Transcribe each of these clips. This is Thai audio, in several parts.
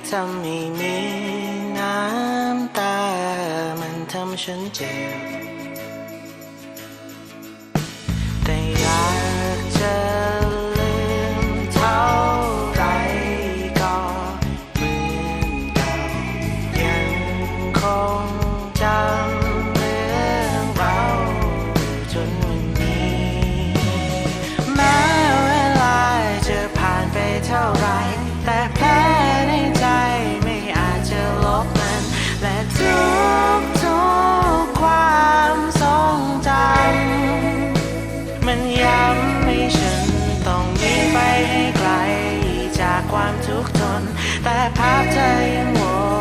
่ทำให้มีน้ำตา มันทำฉันเจ็บ มันย้ำให้ฉันต้องหนีไปให้ไกลจากความทุกข์ทน แต่ภาพเธอยังวน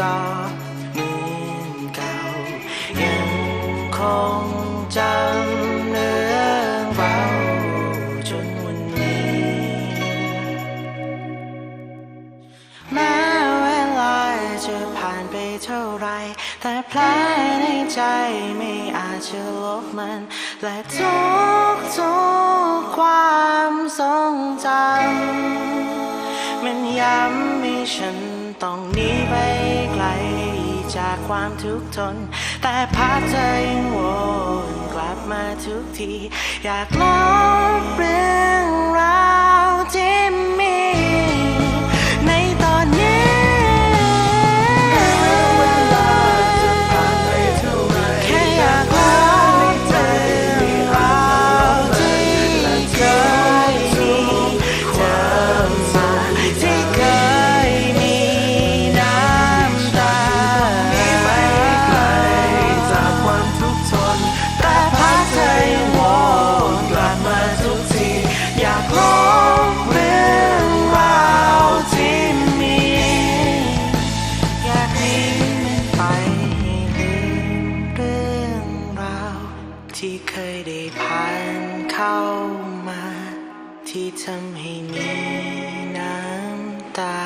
ก็เหมือนเก่า ยังคงจำเรื่องเราจนวันนี้ แม้เวลาจะผ่านไปเท่าไร แต่แผลในใจไม่อาจจะลบมัน และทุกทุกๆความทรงจำมันย้ำให้ฉันต้องหนีไป ความทุกข์ทน แต่ภาพเธอยังวนกลับมาทุกที อยากลบเรื่อง ที่เคยได้ผ่านเข้ามา ที่ทำให้มีน้ำตา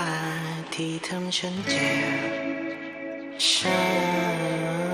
ที่ทำฉันเจ็บช้ำ